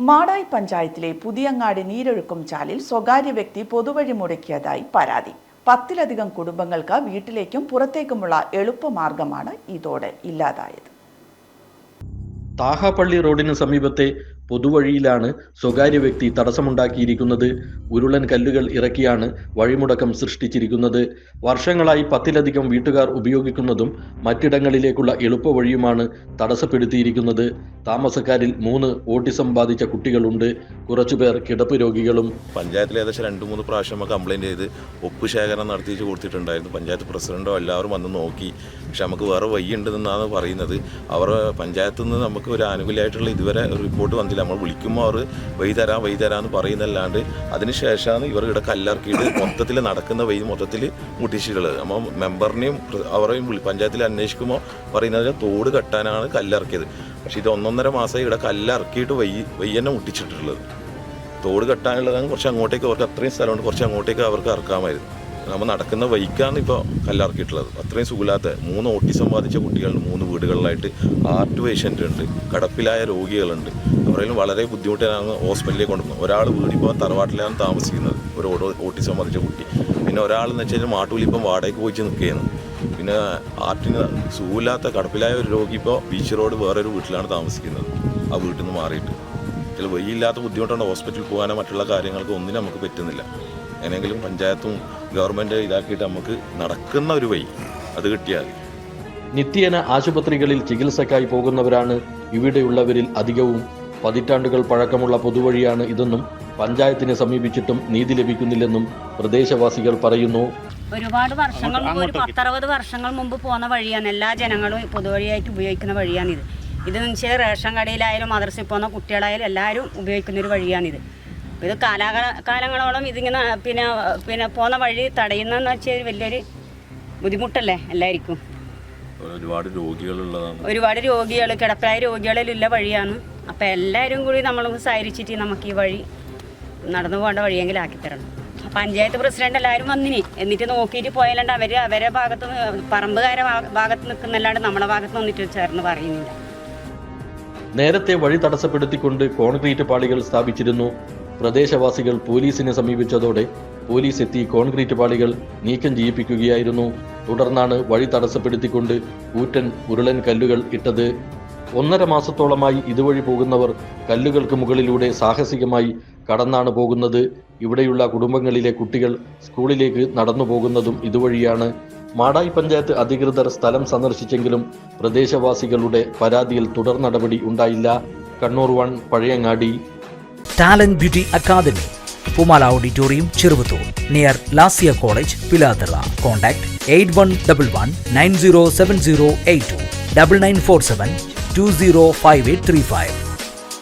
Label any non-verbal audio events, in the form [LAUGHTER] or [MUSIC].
മാടായി പഞ്ചായത്തിലെ പുതിയങ്ങാടി നീരൊഴുക്കും ചാലിൽ സ്വകാര്യ വ്യക്തി പൊതുവഴി മുടക്കിയതായി പരാതി. പത്തിലധികം കുടുംബങ്ങൾക്ക് വീട്ടിലേക്കും പുറത്തേക്കുമുള്ള എളുപ്പമാർഗമാണ് ഇതോടെ ഇല്ലാതായത്. താഹാപ്പള്ളി റോഡിന് സമീപത്തെ പൊതുവഴിയിലാണ് സ്വകാര്യ വ്യക്തി തടസ്സമുണ്ടാക്കിയിരിക്കുന്നത്. ഉരുളൻ കല്ലുകൾ ഇറക്കിയാണ് വഴിമുടക്കം സൃഷ്ടിച്ചിരിക്കുന്നത്. വർഷങ്ങളായി പത്തിലധികം വീട്ടുകാർ ഉപയോഗിക്കുന്നതും മറ്റിടങ്ങളിലേക്കുള്ള എളുപ്പവഴിയുമാണ് തടസ്സപ്പെടുത്തിയിരിക്കുന്നത്. താമസക്കാരിൽ മൂന്ന് ഓട്ടിസം ബാധിച്ച കുട്ടികളുണ്ട്. കുറച്ചുപേർ കിടപ്പ് രോഗികളും. പഞ്ചായത്തിൽ ഏകദേശം രണ്ട് മൂന്ന് പ്രാവശ്യം കംപ്ലൈന്റ് ചെയ്ത് ഒപ്പ് ശേഖരണം നടത്തിച്ച് കൊടുത്തിട്ടുണ്ടായിരുന്നു. പഞ്ചായത്ത് പ്രസിഡന്റോ എല്ലാവരും വന്ന് നോക്കി. പക്ഷെ നമുക്ക് വേറെ വഴിയുണ്ടെന്നാണ് പറയുന്നത്. അവർ പഞ്ചായത്തു നിന്ന് നമുക്ക് ഒരു ആനുകൂല്യമായിട്ടുള്ള ഇതുവരെ റിപ്പോർട്ട് വന്നില്ല നമ്മൾ വിളിക്കുമ്പോൾ അവർ വഴി തരാം വഴി തരാമെന്ന് പറയുന്നല്ലാണ്ട് അതിനുശേഷമാണ് ഇവർ ഇവിടെ കല്ലിറക്കിയിട്ട് [COUGHS] മൊത്തത്തിൽ നടക്കുന്ന വഴി മൊത്തത്തിൽ മുട്ടിച്ചിട്ടുള്ളത് നമ്മൾ മെമ്പറിനെയും അവരെയും പഞ്ചായത്തിൽ അന്വേഷിക്കുമ്പോൾ പറയുന്നത് തോട് കെട്ടാനാണ് കല്ലിറക്കിയത്. പക്ഷേ ഇത് ഒന്നൊന്നര മാസം ഇവിടെ കല്ലിറക്കിയിട്ട് വയ്യ വയ്യന്നെ മുട്ടിച്ചിട്ടുള്ളത് തോട് കെട്ടാനുള്ളതാണ് കുറച്ച് അങ്ങോട്ടേക്ക് അവർക്ക് അത്രയും സ്ഥലമുണ്ട് കുറച്ച് അങ്ങോട്ടേക്ക് അവർക്ക് ഇറക്കാമായിരുന്നു. നമ്മൾ നടക്കുന്ന വൈക്കാണ് ഇപ്പോൾ കല്ലിറക്കിയിട്ടുള്ളത്. അത്രയും സുഖമില്ലാത്ത മൂന്ന് ഓട്ടിസം ബാധിച്ച കുട്ടികളുണ്ട് മൂന്ന് വീടുകളിലായിട്ട് ആർട്ട് പേഷ്യന്റ് ഉണ്ട് കടപ്പിലായ രോഗികളുണ്ട്. അവരെല്ലാം വളരെ ബുദ്ധിമുട്ടിലാണ് ഹോസ്പിറ്റലിലേക്ക് കൊണ്ടുവന്നത് ഒരാൾ വീടിപ്പോൾ തറവാട്ടിലാണ് താമസിക്കുന്നത്. ഒരു ഓടോ ഓട്ടിസം ബാധിച്ച കുട്ടി. പിന്നെ ഒരാൾ എന്ന് വെച്ചാൽ മാട്ടൂലി ഇപ്പം വാടകയ്ക്ക് പോയിച്ച് നിൽക്കുകയാണ്. പിന്നെ ആർട്ടിന് സുഖമില്ലാത്ത കടപ്പിലായ ഒരു രോഗി ഇപ്പോൾ ബീച്ച് റോഡ് വേറൊരു വീട്ടിലാണ് താമസിക്കുന്നത്. ആ വീട്ടിൽ നിന്ന് മാറിയിട്ട്. ചില വഴിയില്ലാത്ത ബുദ്ധിമുട്ടുണ്ട് ഹോസ്പിറ്റലിൽ പോകാനോ മറ്റുള്ള കാര്യങ്ങൾക്ക് ഒന്നിനും നമുക്ക് പറ്റുന്നില്ല. എങ്ങനെയെങ്കിലും പഞ്ചായത്തും ഗവൺമെന്റ് ഇതാക്കിയിട്ട് നമുക്ക് നടക്കുന്ന ഒരു വഴി അത് കിട്ടിയാൽ. നിത്യേന ആശുപത്രികളിൽ ചികിത്സക്കായി പോകുന്നവരാണ് ഇവിടെയുള്ളവരിൽ അധികവും. പതിറ്റാണ്ടുകൾ പഴക്കമുള്ള പൊതുവഴിയാണ് ഇതെന്നും പഞ്ചായത്തിനെ സമീപിച്ചിട്ടും നീതി ലഭിക്കുന്നില്ലെന്നും പ്രദേശവാസികൾ പറയുന്നു. ഒരുപാട് വർഷങ്ങൾ മുമ്പ് ഒരു പത്തറുപത് വർഷങ്ങൾ മുമ്പ് പോകുന്ന വഴിയാണ്. എല്ലാ ജനങ്ങളും പൊതുവഴിയായിട്ട് ഉപയോഗിക്കുന്ന വഴിയാണിത്. ഇത് വെച്ചാൽ റേഷൻ കടയിലായാലും മദർസിൽ പോകുന്ന കുട്ടികളായാലും എല്ലാവരും ഉപയോഗിക്കുന്ന ഒരു വഴിയാണിത്. ഇത് കാലാകാല കാലങ്ങളോളം ഇതിങ്ങനെ പിന്നെ പിന്നെ പോകുന്ന വഴി തടയുന്നതെന്ന് വെച്ചാൽ വലിയൊരു ബുദ്ധിമുട്ടല്ലേ എല്ലാവർക്കും? ഒരുപാട് രോഗികളുള്ളതാണ്. ഒരുപാട് രോഗികൾ കിടപ്പായ രോഗികളിലുള്ള വഴിയാണ് അപ്പോൾ എല്ലാവരും കൂടി നമ്മൾ സഹരിച്ചിട്ട് നമുക്ക് ഈ വഴി നടന്നു പോകേണ്ട വഴിയെങ്കിലും ആക്കിത്തരണം പഞ്ചായത്ത് പ്രസിഡന്റ് എല്ലാവരും വന്നിനി. എന്നിട്ട് നോക്കിയിട്ട് പോയാലണ്ട് അവർ അവരെ ഭാഗത്ത് പറമ്പുകാരെ ഭാഗത്ത് നിൽക്കുന്നല്ലാണ്ട് നമ്മളെ ഭാഗത്ത് വന്നിട്ട് ചേർന്ന് പറയുന്നില്ല. നേരത്തെ വഴി തടസ്സപ്പെടുത്തിക്കൊണ്ട് കോൺക്രീറ്റ് പാളികൾ സ്ഥാപിച്ചിരുന്നു. പ്രദേശവാസികൾ പോലീസിനെ സമീപിച്ചതോടെ പോലീസ് എത്തി കോൺക്രീറ്റ് പാളികൾ നീക്കം ചെയ്യിപ്പിക്കുകയായിരുന്നു. തുടർന്നാണ് വഴി തടസ്സപ്പെടുത്തിക്കൊണ്ട് കൂറ്റൻ ഉരുളൻ കല്ലുകൾ ഇട്ടത്. ഒന്നര മാസത്തോളമായി ഇതുവഴി പോകുന്നവർ കല്ലുകൾക്ക് മുകളിലൂടെ സാഹസികമായി കടന്നാണ് പോകുന്നത്. ഇവിടെയുള്ള കുടുംബങ്ങളിലെ കുട്ടികൾ സ്കൂളിലേക്ക് നടന്നു പോകുന്നതും ഇതുവഴിയാണ്. മാടായി പഞ്ചായത്ത് അധികൃതർ സ്ഥലം സന്ദർശിച്ചെങ്കിലും പ്രദേശവാസികളുടെ പരാതിയിൽ തുടർ നടപടി ഉണ്ടായില്ല. Kannur one Pazhayangadi. Talent beauty academy Pumala auditorium Cheruvathur near Lasiya college Pilathara contact eight one double one nine zero seven zero eight two double nine four seven 205835.